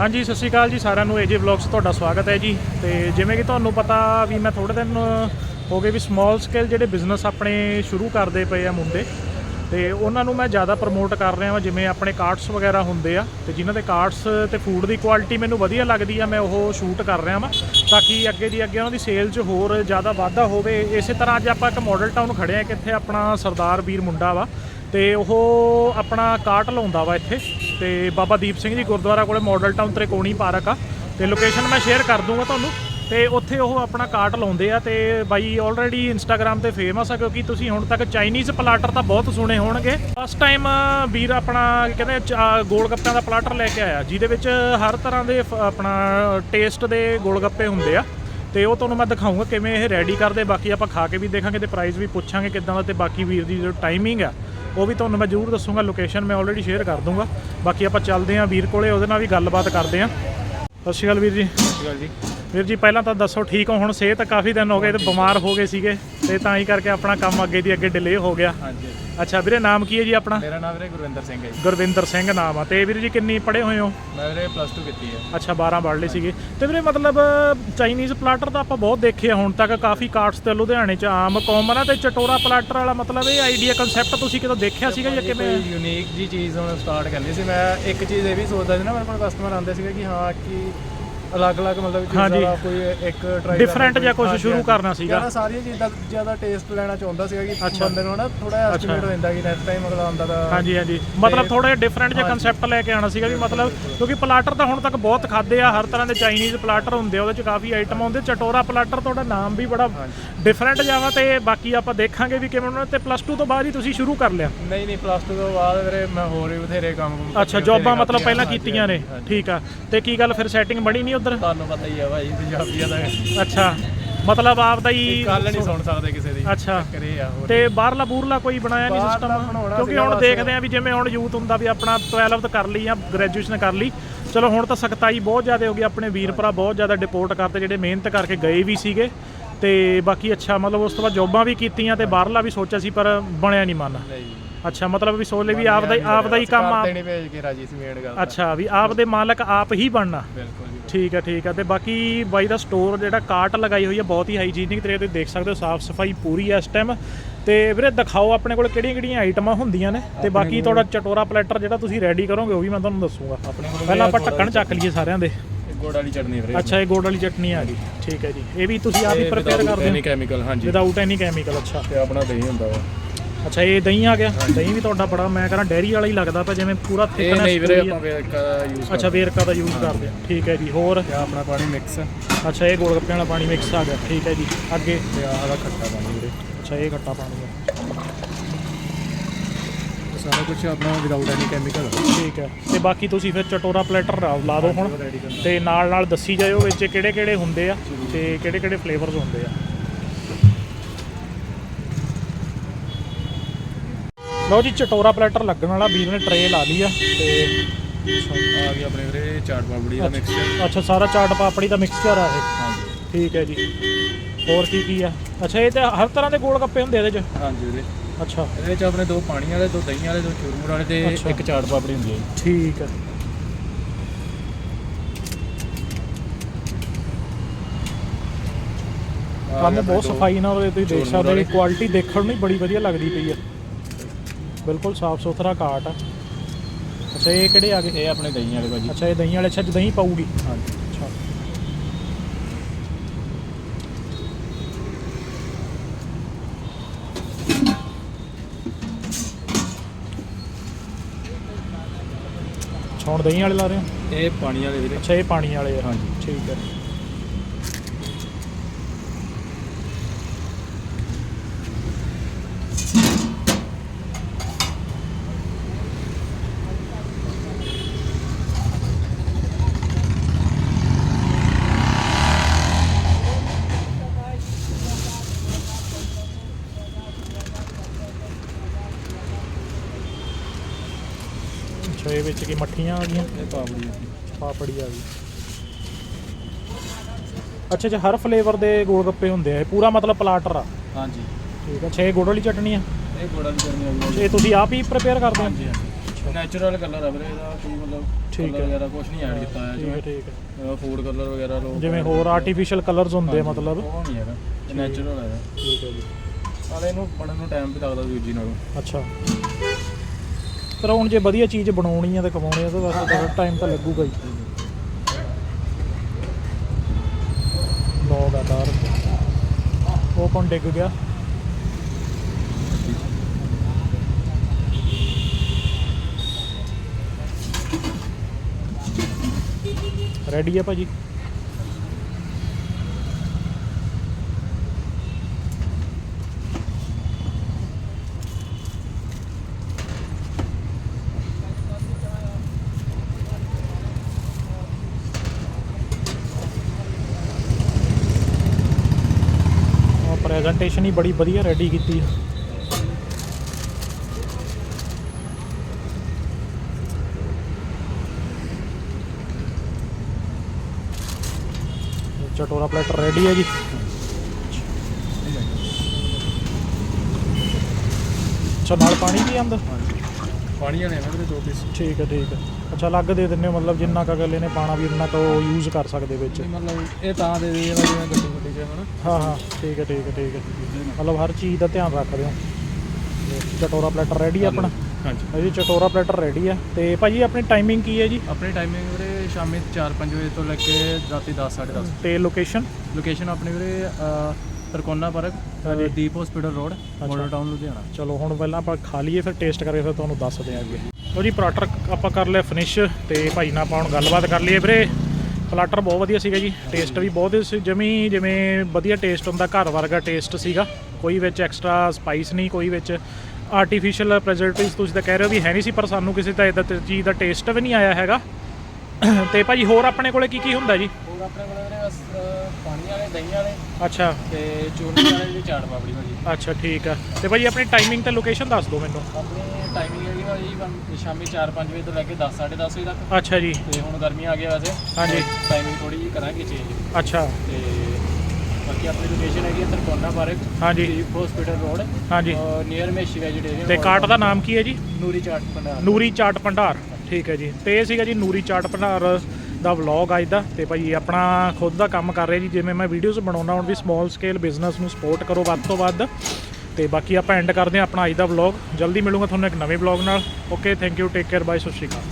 ਹਾਂਜੀ, ਸਤਿ ਸ਼੍ਰੀ ਅਕਾਲ ਜੀ ਸਾਰਿਆਂ ਨੂੰ। ਏਜੇ ਵਲੌਗਸ ਤੁਹਾਡਾ ਸਵਾਗਤ ਹੈ ਜੀ। ਤੇ ਜਿਵੇਂ ਕਿ ਤੁਹਾਨੂੰ ਪਤਾ ਵੀ ਮੈਂ ਥੋੜੇ ਦਿਨ ਹੋ ਗਏ ਵੀ ਸਮਾਲ ਸਕੇਲ ਜਿਹੜੇ ਬਿਜ਼ਨਸ ਆਪਣੇ ਸ਼ੁਰੂ ਕਰਦੇ ਪਏ ਆ ਮੁੰਡੇ। ਤੇ ਉਹਨਾਂ ਨੂੰ ਮੈਂ ਜ਼ਿਆਦਾ ਪ੍ਰਮੋਟ ਕਰ ਰਿਹਾ ਹਾਂ ਜਿਵੇਂ ਆਪਣੇ ਕਾਰਟਸ ਵਗੈਰਾ ਹੁੰਦੇ ਆ। ਤੇ ਜਿਨ੍ਹਾਂ ਦੇ ਕਾਰਟਸ ਤੇ ਫੂਡ ਦੀ ਕੁਆਲਿਟੀ ਮੈਨੂੰ ਵਧੀਆ ਲੱਗਦੀ ਆ, ਮੈਂ ਉਹ ਸ਼ੂਟ ਕਰ ਰਿਹਾ ਹਾਂ ਤਾਂ ਕਿ ਅੱਗੇ ਦੀ ਅੱਗੇ ਉਹਨਾਂ ਦੀ ਸੇਲ 'ਚ ਹੋਰ ਜ਼ਿਆਦਾ ਵਾਧਾ ਹੋਵੇ। ਇਸੇ ਤਰ੍ਹਾਂ ਅੱਜ ਆਪਾਂ ਇੱਕ ਮਾਡਲ ਟਾਊਨ ਖੜੇ ਆ ਕਿੱਥੇ ਆਪਣਾ ਸਰਦਾਰ ਵੀਰ ਮੁੰਡਾ ਵਾ। ਤੇ ਉਹ ਆਪਣਾ ਕਾਰਟ ਲਾਉਂਦਾ ਵਾ ਇੱਥੇ। ਤੇ ਬਾਬਾ ਦੀਪ ਸਿੰਘ ਜੀ ਗੁਰਦੁਆਰਾ ਕੋਲੇ ਮਾਡਲ ਟਾਊਨ ਤ੍ਰਿਕੋਣੀ ਪਾਰਕ ਆ। ਤੇ ਲੋਕੇਸ਼ਨ ਮੈਂ ਸ਼ੇਅਰ ਕਰ ਦੂੰਗਾ ਤੁਹਾਨੂੰ। ਤੇ ਉੱਥੇ ਉਹ ਆਪਣਾ ਕਾਰਟ ਲਾਉਂਦੇ ਆ ਤੇ ਬਾਈ ਆਲਰੇਡੀ ਇੰਸਟਾਗ੍ਰam ਤੇ ਫੇਮਸ ਆ ਕਿਉਂਕਿ ਤੁਸੀਂ ਹੁਣ ਤੱਕ ਚਾਈਨੀਜ਼ ਪਲਾਟਰ ਤਾਂ ਬਹੁਤ ਸੁਣੇ ਹੋਣਗੇ। ਫਸਟ ਟਾਈਮ ਵੀਰ ਆਪਣਾ ਕਹਿੰਦੇ ਚਾ- ਗੋਲ ਗੱਪਿਆਂ ਦਾ ਪਲਾਟਰ ਲੈ ਕੇ ਆਇਆ। ਜਿਹਦੇ ਵਿੱਚ ਹਰ ਤਰ੍ਹਾਂ ਦੇ ਆਪਣਾ ਟੇਸਟ ਦੇ ਗੋਲ ਗੱਪੇ ਹੁੰਦੇ ਆ। ਤੇ ਉਹ ਤੁਹਾਨੂੰ ਮੈਂ ਦਿਖਾਉਂਗਾ ਕਿਵੇਂ ਇਹ ਰੈਡੀ ਕਰਦੇ। ਬਾਕੀ ਆਪਾਂ ਖਾ ਕੇ ਵੀ ਦੇਖਾਂਗੇ ਤੇ ਪ੍ਰਾਈਸ ਵੀ ਪੁੱਛਾਂਗੇ ਕਿੱਦਾਂ ਦਾ ਤੇ ਬਾਕੀ ਵੀਰ ਦੀ ਜੋ ਟਾਈਮਿੰਗ ਆ। ਉਹ ਵੀ ਤੁਹਾਨੂੰ ਮੈਂ ਜ਼ਰੂਰ ਦੱਸੂਗਾ ਲੋਕੇਸ਼ਨ ਮੈਂ ਆਲਰੇਡੀ ਸ਼ੇਅਰ ਕਰ ਦੂੰਗਾ। ਬਾਕੀ ਆਪਾਂ ਚੱਲਦੇ ਆਂ ਵੀਰ ਕੋਲੇ, ਉਹਦੇ ਨਾਲ ਵੀ ਗੱਲਬਾਤ ਕਰਦੇ ਆਂ ਸਤਿ ਸ਼੍ਰੀ ਅਕਾਲ ਵੀਰ ਜੀ। ਸਤਿ ਸ਼੍ਰੀ ਅਕਾਲ ਜੀ। ਵੀਰ ਜੀ ਪਹਿਲਾਂ ਤਾਂ ਦੱਸੋ ਠੀਕ ਹੋ ਹੁਣ ਸਿਹਤ? ਕਾਫੀ ਦਿਨ ਹੋ ਗਏ ਤੇ ਬਿਮਾਰ ਹੋ ਗਏ ਸੀਗੇ ਤੇ ਤਾਂ ਹੀ ਕਰਕੇ ਆਪਣਾ ਕੰਮ ਅੱਗੇ ਦੀ ਅੱਗੇ ਡਿਲੇ ਹੋ ਗਿਆ। ਹਾਂਜੀ। ਅੱਛਾ ਵੀਰੇ ਨਾਮ ਕੀ ਹੈ ਜੀ ਆਪਣਾ? ਮੇਰਾ ਨਾਮ ਵੀਰੇ ਗੁਰਵਿੰਦਰ ਸਿੰਘ ਹੈ ਜੀ। ਗੁਰਵਿੰਦਰ ਸਿੰਘ ਨਾਮ ਆ। ਤੇ ਵੀਰ ਜੀ ਕਿੰਨੀ ਪੜ੍ਹੇ ਹੋਏ ਹੋ? ਮੈਂ ਵੀਰੇ ਪਲੱਸ 2 ਕੀਤੀ ਹੈ। ਅੱਛਾ 12 ਪੜ੍ਹ ਲਏ ਸੀਗੇ। ਤੇ ਵੀਰੇ ਮਤਲਬ ਚਾਈਨੀਜ਼ ਪਲਾਟਰ ਤਾਂ ਆਪਾਂ ਬਹੁਤ ਦੇਖੇ ਆ ਹੁਣ ਤੱਕ। ਕਾਫੀ ਕਾਰਟਸ ਤੇ ਲੁਧਿਆਣੇ ਚ ਆਮ ਕਾਮਨ ਆ ਤੇ ਚਟੋਰਾ ਪਲਾਟਰ ਵਾਲਾ ਮਤਲਬ ਇਹ ਆਈਡੀਆ ਕਨਸੈਪਟ ਤੁਸੀਂ ਕਿਤੋਂ ਦੇਖਿਆ ਸੀਗਾ ਜਾਂ ਕਿਵੇਂ? ਯੂਨੀਕ ਜੀ ਚੀਜ਼ ਹੁਣ ਸਟਾਰਟ ਕਰਨੀ ਸੀ। ਮੈਂ ਇੱਕ ਚੀਜ਼ ਇਹ ਵੀ ਸੋਚਦਾ ਸੀ ਨਾ ਮੇਰੇ ਕੋਲ ਕਸਟਮਰ ਆਉਂਦੇ ਸੀਗੇ ਕਿ ਹਾਂ ਕਿ ਅਲੱਗ-ਅਲੱਗ ਮਤਲਬ ਚੀਜ਼ਾਂ ਹਾਂਜੀ। ਦਾ ਕੋਈ ਇੱਕ ਟਰਾਈ Different ਜਿਹਾ ਕੁਛ ਸ਼ੁਰੂ ਕਰਨਾ ਸੀਗਾ। ਮੈਂ ਸਾਰੀਆਂ ਚੀਜ਼ਾਂ ਜ਼ਿਆਦਾ ਟੇਸਟ ਲੈਣਾ ਚਾਹੁੰਦਾ ਸੀਗਾ ਕਿ ਅੱਛਾ। ਬੰਦੇ ਨੂੰ ਨਾ ਥੋੜਾ ਜਿਹਾ ਐਸਟੀਮੇਟ ਹੋ ਜਾਂਦਾ ਕਿ ਨੈਕਸਟ ਟਾਈਮ ਅਗਲਾ ਆਉਂਦਾ ਤਾਂ ਹਾਂਜੀ ਹਾਂਜੀ ਮਤਲਬ ਥੋੜਾ ਜਿਹਾ ਡਿਫਰੈਂਟ ਜਿਹਾ ਕਨਸੈਪਟ ਲੈ ਕੇ ਆਣਾ ਸੀਗਾ ਵੀ ਮਤਲਬ ਕਿਉਂਕਿ ਪਲਾਟਰ ਤਾਂ ਹੁਣ ਤੱਕ ਬਹੁਤ ਖਾਦੇ ਆ ਹਰ ਤਰ੍ਹਾਂ ਦੇ ਚਾਈਨੀਜ਼ ਪਲਾਟਰ ਹੁੰਦੇ ਆ ਉਹਦੇ ਚ ਕਾਫੀ ਆਈਟਮ ਆਉਂਦੇ ਚਟੋਰਾ ਪਲਾਟਰ ਤੁਹਾਡਾ ਨਾਮ ਵੀ ਬੜਾ ਡਿਫਰੈਂਟ ਜਾਵਾ ਤੇ ਬਾਕੀ ਆਪਾਂ ਦੇਖਾਂਗੇ ਵੀ ਕਿਵੇਂ ਉਹਨਾਂ ਤੇ ਪਲੱਸ 2 ਤੋਂ ਬਾਅਦ ਹੀ ਤੁਸੀਂ ਸ਼ੁਰੂ ਕਰ ਲਿਆ ਨਹੀਂ ਨਹੀਂ ਪਲੱਸ 2 ਤੋਂ ਬਾਅਦ ਵੀਰੇ ਮੈਂ ਹੋਰ ਵੀ ਬਥੇਰੇ ਕੰਮ ਅੱਛਾ ਜੌਬਾਂ ਮਤਲਬ। ਪਹਿਲਾਂ ਕੀਤੀਆਂ ਨੇ। ਠੀਕ ਆ ਤੇ ਕੀ ਗੱਲ ਫਿਰ ਸੈਟਿੰਗ ਬਣੀ ਨਹੀਂ ਉਧਰ? ਤੁਹਾਨੂੰ ਪਤਾ ਹੀ ਆ ਭਾਈ ਪੰਜਾਬੀਆਂ ਦਾ। ਅੱਛਾ ਮਤਲਬ ਆਪਦਾ ਹੀ ਗੱਲ ਨਹੀਂ ਸੁਣ ਸਕਦੇ ਕਿਸੇ ਦੀ। ਅੱਛਾ। ਕਰੇ ਆ ਹੋਰ ਤੇ ਬਾਹਰਲਾ ਬੂਰਲਾ ਕੋਈ ਬਣਾਇਆ ਨਹੀਂ ਬਾਹਰਲਾ ਸਿਸਟਮ ਬਣਾਉਣਾ ਕਿਉਂਕਿ ਸੀਗਾ ਹੁਣ ਬਸ। ਦੇਖਦੇ ਆ ਵੀ ਜਿਵੇਂ ਹੁਣ ਯੂਥ ਹੁੰਦਾ ਵੀ ਆਪਣਾ 12th ਕਰ ਲਈ ਜਾਂ ਗ੍ਰੈਜੂਏਸ਼ਨ ਕਰ ਲਈ। ਚਲੋ ਹੁਣ ਤਾਂ ਸਖਤਾਈ ਬਹੁਤ ਜ਼ਿਆਦਾ ਹੋ ਗਈ ਆਪਣੇ ਵੀਰ ਭਰਾ ਬਹੁਤ ਜ਼ਿਆਦਾ ਡਿਪੋਰਟ ਕਰਤੇ ਜਿਹੜੇ ਮਿਹਨਤ ਕਰਕੇ ਗਏ ਵੀ ਸੀਗੇ। ਤੇ ਬਾਕੀ ਅੱਛਾ ਮਤਲਬ ਉਸ ਤੋਂ ਬਾਅਦ ਜੌਬਾਂ ਵੀ ਕੀਤੀਆਂ ਤੇ ਬਾਹਰਲਾ ਵੀ ਸੋਚਿਆ ਸੀ ਪਰ ਬਣਿਆ ਨਹੀਂ ਮਨ। ਨਹੀਂ। ਅੱਛਾ ਮਤਲਬ ਵੀ ਸੋਚ ਲਈ ਵੀ ਆਪਦਾ ਹੀ ਆਪਦਾ ਹੀ ਕੰਮ ਆਪ ਦੇਣੀ ਭੇਜ ਕੇ ਰਾਜੀ ਸੀ ਮੇਨ ਗੱਲ ਤਾਂ। ਅੱਛਾ ਵੀ ਆਪ ਦੇ ਮਾਲਕ ਆਪ ਹੀ ਬਣਨਾ। ਬਿਲਕੁਲ। ਠੀਕ ਹੈ ਠੀਕ ਹੈ ਤੇ ਬਾਕੀ ਬਾਈ ਦਾ ਸਟੋਰ ਜਿਹੜਾ ਕਾਰਟ ਲਗਾਈ ਹੋਈ ਹੈ ਬਹੁਤ ਹੀ ਹਾਈਜੀਨਿਕ ਤਰੀਕੇ ਤੁਸੀਂ ਦੇਖ ਸਕਦੇ ਹੋ ਸਾਫ਼ ਸਫ਼ਾਈ ਪੂਰੀ ਹੈ ਇਸ ਟਾਈਮ ਤੇ ਵੀਰੇ ਦਿਖਾਓ ਆਪਣੇ ਕੋਲ ਕਿਹੜੀਆਂ ਕਿਹੜੀਆਂ ਆਈਟਮਾਂ ਹੁੰਦੀਆਂ ਨੇ। ਤੇ ਬਾਕੀ ਤੁਹਾਡਾ ਚਟੋਰਾ ਪਲੈਟਰ ਜਿਹੜਾ ਤੁਸੀਂ ਰੈਡੀ ਕਰੋਗੇ ਉਹ ਵੀ ਮੈਂ ਤੁਹਾਨੂੰ ਦੱਸੂਗਾ। ਆਪਣੇ ਕੋਲ ਪਹਿਲਾਂ ਆਪਾਂ ਢੱਕਣ ਚੱਕ ਲਈਏ ਸਾਰਿਆਂ ਦੇ। ਗੁੜ ਵਾਲੀ ਚਟਨੀ ਵੀਰੇ। ਅੱਛਾ ਇਹ ਗੋੜ ਵਾਲੀ ਚਟਨੀ ਆ ਗਈ। ਠੀਕ ਹੈ ਜੀ। ਇਹ ਵੀ ਤੁਸੀਂ ਆਪ ਹੀ ਪ੍ਰਪੇਅਰ ਕਰਦੇ ਐਨੀ ਹੋ ਕੈਮੀਕਲ ਹਾਂਜੀ। ਵਿਦਆਊਟ ਐਨੀ ਕੈਮੀਕਲ ਅੱਛਾ। ਤੇ ਆਪਣਾ ਦਹੀਂ ਹੁੰਦਾ ਵਾ। ਅੱਛਾ ਇਹ ਦਹੀਂ ਆ ਗਿਆ? ਦਹੀਂ ਵੀ ਤੁਹਾਡਾ ਬੜਾ ਮੈਂ ਕਹਿੰਦਾ ਡੈਰੀ ਵਾਲਾ ਹੀ ਲੱਗਦਾ ਪਿਆ ਜਿਵੇਂ ਪੂਰਾ ਇਹ ਨਹੀਂ ਵੀਰੇ ਥਿਕਨੈਸ ਆਪਾਂ ਵੇਰਕਾ ਦਾ ਯੂਜ਼ ਅੱਛਾ ਵੇਰਕਾ ਦਾ ਯੂਜ਼ ਕਰਦੇ ਆ। ਠੀਕ ਹੈ ਜੀ ਹੋਰ? ਤੇ ਆਪਣਾ ਪਾਣੀ ਮਿਕਸ ਅੱਛਾ ਇਹ ਗੋਲ ਗੱਪਿਆਂ ਵਾਲਾ ਪਾਣੀ ਮਿਕਸ ਆ ਗਿਆ। ਠੀਕ ਹੈ ਜੀ ਅੱਗੇ? ਤੇ ਆਹ ਦਾ ਖੱਟਾ ਪਾਣੀ ਵੀਰੇ। ਅੱਛਾ ਇਹ ਖੱਟਾ ਪਾਣੀ ਹੈ ਇਹ ਸਾਰਾ ਕੁਝ ਆਪਣਾ ਵਿਦਆਊਟ ਐਨੀ ਕੈਮੀਕਲ ਠੀਕ ਹੈ ਤੇ ਬਾਕੀ ਤੁਸੀਂ ਫਿਰ ਚਟੋਰਾ ਪਲੇਟਰ ਲਾ ਦਿਓ ਹੁਣ। ਤੇ ਨਾਲ ਨਾਲ ਦੱਸੀ ਜਾਇਓ ਵਿੱਚ ਕਿਹੜੇ ਕਿਹੜੇ ਹੁੰਦੇ ਆ ਤੇ ਕਿਹੜੇ ਕਿਹੜੇ ਫਲੇਵਰਸ ਹੁੰਦੇ ਆ। ਲਓ ਜੀ ਚਟੋਰਾ ਪਲੇਟਰ ਲੱਗਣ ਵਾਲਾ ਵੀਰ ਨੇ ਟਰੇ ਲਾ ਲਈ ਆ ਤੇ ਆ ਗਈ ਆਪਣੇ ਵੀਰੇ ਚਾਟ ਪਾਪੜੀ ਦਾ ਮਿਕਸਚਰ ਅੱਛਾ ਸਾਰਾ ਚਾਟ ਪਾਪੜੀ ਦਾ ਮਿਕਸਚਰ ਆ ਇਹ। ਹਾਂਜੀ। ਠੀਕ ਹੈ ਜੀ। ਹੋਰ ਕੀ ਕੀ ਆ? ਅੱਛਾ ਇਹ ਤੇ ਹਰ ਤਰ੍ਹਾਂ ਦੇ ਗੋਲ ਗੱਪੇ ਹੁੰਦੇ ਇਹਦੇ 'ਚ? ਹਾਂਜੀ ਵੀਰੇ। ਅੱਛਾ। ਇਹਦੇ ਵਿੱਚ ਆਪਣੇ ਦੋ ਪਾਣੀ ਵਾਲੇ ਦੋ ਦਹੀਂ ਵਾਲੇ ਦੋ ਚੂਰਮੁਰ ਵਾਲੇ ਤੇ। ਇੱਕ ਚਾਟ ਪਾਪੜੀ ਹੁੰਦੀ ਹੈ ਜੀ। ਠੀਕ ਹੈ ਕੰਮ ਬਹੁਤ ਦੋ- ਸਫ਼ਾਈ ਨਾਲ ਉਹਦੇ ਤੁਸੀਂ ਦੇਖ ਸਕਦੇ ਹੋ ਵਾਲੇ। ਕੁਆਲਿਟੀ ਦੇਖਣ ਨੂੰ ਹੀ ਬੜੀ ਵਧੀਆ ਲੱਗਦੀ ਪਈ ਹੈ ਬਿਲਕੁਲ ਸਾਫ਼ ਸੁਥਰਾ ਕਾਟ ਆ। ਅੱਛਾ ਇਹ ਕਿਹੜੇ ਆ ਗਏ? ਇਹ ਆਪਣੇ ਦਹੀਂ ਵਾਲੇ ਭਾਜੀ। ਅੱਛਾ ਇਹ ਦਹੀਂ ਵਾਲੇ ਅੱਛਾ ਦਹੀਂ ਪਾਊਗੀ। ਹਾਂਜੀ। ਅੱਛਾ। ਹੁਣ ਦਹੀਂ ਵਾਲੇ ਲਾ ਰਹੇ ਹੋ? ਇਹ ਪਾਣੀ ਵਾਲੇ ਵੀਰੇ। ਅੱਛਾ ਇਹ ਪਾਣੀ ਵਾਲੇ ਆ। ਹਾਂਜੀ। ਠੀਕ ਹੈ। ਅੱਛਾ ਇਹ ਵਿੱਚ ਕੀ ਮੱਠੀਆਂ ਆ ਗਈਆਂ? ਇਹ ਪਾਪੜੀ ਪਾਪੜੀ ਆ ਗਈ। ਅੱਛਾ ਅੱਛਾ ਹਰ ਫਲੇਵਰ ਦੇ ਗੋਲ ਗੱਪੇ ਹੁੰਦੇ ਆ। ਇਹ ਪੂਰਾ ਮਤਲਬ ਪਲਾਟਰ ਆ। ਹਾਂਜੀ। ਠੀਕ ਹੈ 6 ਗੁੜ ਵਾਲੀ ਚਟਨੀ ਆ। ਇਹ ਗੋੜਾ ਦੀ ਚਟਨੀ ਆ ਇਹ ਤੁਸੀਂ ਆਪ ਹੀ ਪ੍ਰਪੇਅਰ ਕਰਦੇ ਹੋ? ਹਾਂਜੀ ਹਾਂਜੀ। ਨੈਚੁਰਲ ਕਲਰ ਆ ਵੀਰੇ ਇਹਦਾ ਕੋਈ ਮਤਲਬ ਠੀਕ ਹੈ ਵਗੈਰਾ ਕੁਝ ਨਹੀਂ ਐਡ ਕੀਤਾ ਹੋਇਆ ਠੀਕ ਹੈ ਫੂਡ ਕਲਰ ਵਗੈਰਾ ਲੋ ਜਿਵੇਂ ਹੋਰ ਆਰਟੀਫੀਸ਼ੀਅਲ ਕਲਰਸ ਹੁੰਦੇ ਆ ਮਤਲਬ। ਉਹ ਨਹੀਂ ਹੈਗਾ ਨੈਚੁਰਲ ਹੈ ਠੀਕ ਹੈ ਜੀ। ਨਾਲੇ ਇਹਨੂੰ ਬਣਨ ਨੂੰ ਟਾਈਮ ਵੀ ਲੱਗਦਾ ਦੂਜੀ ਨਾਲੋਂ। ਅੱਛਾ। ਪਰ ਹੁਣ ਜੇ ਵਧੀਆ ਚੀਜ਼ ਬਣਾਉਣੀ ਆ ਤੇ ਕਮਾਉਣੀ ਆ ਤਾਂ ਵੈਸੇ ਤਾਂ ਟਾਈਮ ਤਾਂ ਲੱਗੂਗਾ ਹੀ। ਲੋਗ ਆ ਤਾਰ ਉਹ ਕੌਣ ਡਿੱਗ ਗਿਆ? ਰੈਡੀ ਆ ਭਾਜੀ ਉਹ ਪ੍ਰੈਜੈਂਟੇਸ਼ਨ ਹੀ ਬੜੀ ਵਧੀਆ ਰੈਡੀ ਕੀਤੀ ਹੈ ਚਟੋਰਾ ਪਲੇਟਰ ਰੈਡੀ ਹੈ ਜੀ। ਅੱਛਾ, ਨਾਲ ਪਾਣੀ ਵੀ ਆਉਂਦਾ ਪਾਣੀ ਵਾਲੇ ਨੇ ਵੀਰੇ ਦੋ ਪੀਸ ਠੀਕ ਹੈ ਠੀਕ ਹੈ। ਅੱਛਾ ਅਲੱਗ ਦੇ ਹੋ ਮਤਲਬ ਜਿੰਨਾ ਕੁ ਅਗਲੇ ਨੇ ਪਾਣਾ ਵੀ ਉਨਾ ਕੁ ਉਹ ਯੂਜ਼ ਕਰ ਸਕਦੇ ਵਿੱਚ। ਮਤਲਬ ਇਹ ਤਾਂ ਦੇ ਦੇ ਜਿਵੇਂ ਗੱਡੀ ਗੱਡੀ ਚ ਹਨਾ ਹਾਂ ਹਾਂ। ਠੀਕ ਹੈ ਠੀਕ ਹੈ ਠੀਕ ਹੈ। ਮਤਲਬ ਹਰ ਚੀਜ਼ ਦਾ ਧਿਆਨ ਰੱਖਦੇ ਹੋ। ਚਟੋਰਾ ਪਲੇਟਰ ਰੈਡੀ ਆ ਆਪਣਾ? ਹਾਂਜੀ। ਜੀ ਚਟੋਰਾ ਪਲੇਟਰ ਰੈਡੀ ਆ ਤੇ ਭਾਜੀ ਆਪਣੀ ਟਾਈਮਿੰਗ ਕੀ ਹੈ ਜੀ? ਆਪਣੀ ਟਾਈਮਿੰਗ ਵੀਰੇ ਸ਼ਾਮੀ 4-5 ਵਜੇ ਤੋਂ ਲੈ ਕੇ ਰਾਤੀ 10:30 ਤੇ ਲੋਕੇਸ਼ਨ ਲੋਕੇਸ਼ਨ ਆਪਣੀ ਵੀਰੇ Tarkona park Deep hospital road Model Town Ludhiana. ਚਲੋ ਹੁਣ ਪਹਿਲਾਂ ਆਪਾਂ ਖਾ ਲਈਏ ਫਿਰ ਟੇਸਟ ਕਰਕੇ ਫਿਰ ਤੁਹਾਨੂੰ ਦੱਸ ਦਿਆਂਗੇ ਲੋ ਜੀ ਪਲਾਟਰ ਆਪਾਂ ਕਰ ਲਿਆ ਫਿਨਿਸ਼ ਤੇ ਭਾਈ ਨਾਲ ਆਪਾਂ ਹੁਣ ਗੱਲਬਾਤ ਕਰ ਲਈਏ ਵੀਰੇ। ਪਲਾਟਰ ਬਹੁਤ ਵਧੀਆ ਸੀਗਾ ਜੀ ਟੇਸਟ ਵੀ ਬਹੁਤ ਸੀ ਜਮੀ ਜਿਵੇਂ ਵਧੀਆ ਟੇਸਟ ਹੁੰਦਾ ਘਰ ਵਰਗਾ ਟੇਸਟ ਸੀਗਾ। ਕੋਈ ਵਿੱਚ ਐਕਸਟਰਾ ਸਪਾਈਸ ਨਹੀਂ ਕੋਈ ਵਿੱਚ ਆਰਟੀਫੀਸ਼ੀਅਲ ਪ੍ਰੈਜ਼ਰਵੇਟਿਵਸ ਤੁਸੀਂ ਤਾਂ ਕਹਿ ਰਹੇ ਹੋ ਵੀ ਹੈ ਨਹੀਂ ਸੀ ਪਰ ਸਾਨੂੰ ਕਿਸੇ ਤਾਂ ਇਦਾਂ ਚੀਜ਼ ਦਾ ਟੇਸਟ ਵੀ ਨਹੀਂ ਆਇਆ ਹੈਗਾ। ਤੇ ਭਾਜੀ ਹੋਰ ਆਪਣੇ ਕੋਲੇ ਕੀ ਕੀ ਹੁੰਦਾ ਜੀ? ਹੋਰ ਆਪਣੇ ਕੋਲ ਵੀਰੇ ਬਸ ਅਹ, ਪਾਣੀ ਵਾਲੇ ਦਹੀਂ ਵਾਲੇ ਅੱਛਾ। ਤੇ ਚੂਰਮੇ ਵਾਲੇ ਦੀ ਚਾਟ ਪਾਪੜੀ ਭਾਜੀ। ਅੱਛਾ ਠੀਕ ਆ। ਤੇ ਭਾਜੀ ਆਪਣੀ ਟਾਈਮਿੰਗ ਤੇ ਲੋਕੇਸ਼ਨ ਦੱਸ ਦਿਓ ਮੈਨੂੰ। ਆਪਣੀ ਟਾਈਮਿੰਗ ਹੈਗੀ ਭਾਜੀ ਬੰ- ਸ਼ਾਮੀ 4-5 ਵਜੇ ਤੋਂ ਲੈ ਕੇ 10 10:30 ਵਜੇ ਤੱਕ। ਅੱਛਾ ਜੀ। ਤੇ ਹੁਣ ਗਰਮੀ ਆ ਗਿਆ ਵੈਸੇ। ਹਾਂਜੀ। ਟਾਈਮਿੰਗ ਥੋੜੀ ਜਿਹੀ ਕਰਾਂਗੇ ਚੇਂਜ ਅੱਛਾ। ਤੇ ਬਾਕੀ ਆਪਣੀ ਲੋਕੇਸ਼ਨ ਹੈਗੀ ਹੈ ਤਰਕੋਨਾ ਪਾਰਕ ਹਾਂਜੀ। ਹਸਪੀਟਲ ਰੋਡ ਹਾਂਜੀ। ਨੀਅਰ ਮੇਸ਼ੀ ਵੈਜੀਟੇਰੀਅਨ ਤੇ ਕਾਰਟ ਦਾ ਨਾਮ ਕੀ ਹੈ ਜੀ? ਨੂਰੀ ਚਾਟ ਭੰਡਾਰ। ਨੂਰੀ ਚਾਟ ਭੰਡਾਰ। ਠੀਕ ਹੈ ਜੀ। ਤੇ ਇਹ ਸੀਗਾ ਜੀ ਨੂਰੀ ਚਾਟ ਭੰਡਾਰ ਦਾ ਵਲੌਗ ਅੱਜ ਦਾ। ਤੇ ਭਾਈ ਆਪਣਾ ਖੁਦ ਦਾ ਕੰਮ ਕਰ ਰਿਹਾ ਜੀ। ਜਿਵੇਂ ਮੈਂ ਵੀਡੀਓਜ਼ ਬਣਾਉਣਾ ਹੁਣ ਵੀ ਸਮਾਲ ਸਕੇਲ ਬਿਜ਼ਨਸ ਨੂੰ ਸਪੋਰਟ ਕਰੋ ਵੱਧ ਤੋਂ ਵੱਧ। ਤੇ ਬਾਕੀ ਆਪਾਂ ਐਂਡ ਕਰਦੇ ਹਾਂ ਆਪਣਾ ਅੱਜ ਦਾ ਵਲੌਗ ਜਲਦੀ ਮਿਲੂੰਗਾ ਤੁਹਾਨੂੰ ਇੱਕ ਨਵੇਂ ਵਲੌਗ ਨਾਲ। Okay thank you take care bye ਸਤਿ ਸ਼੍ਰੀ ਅਕਾਲ।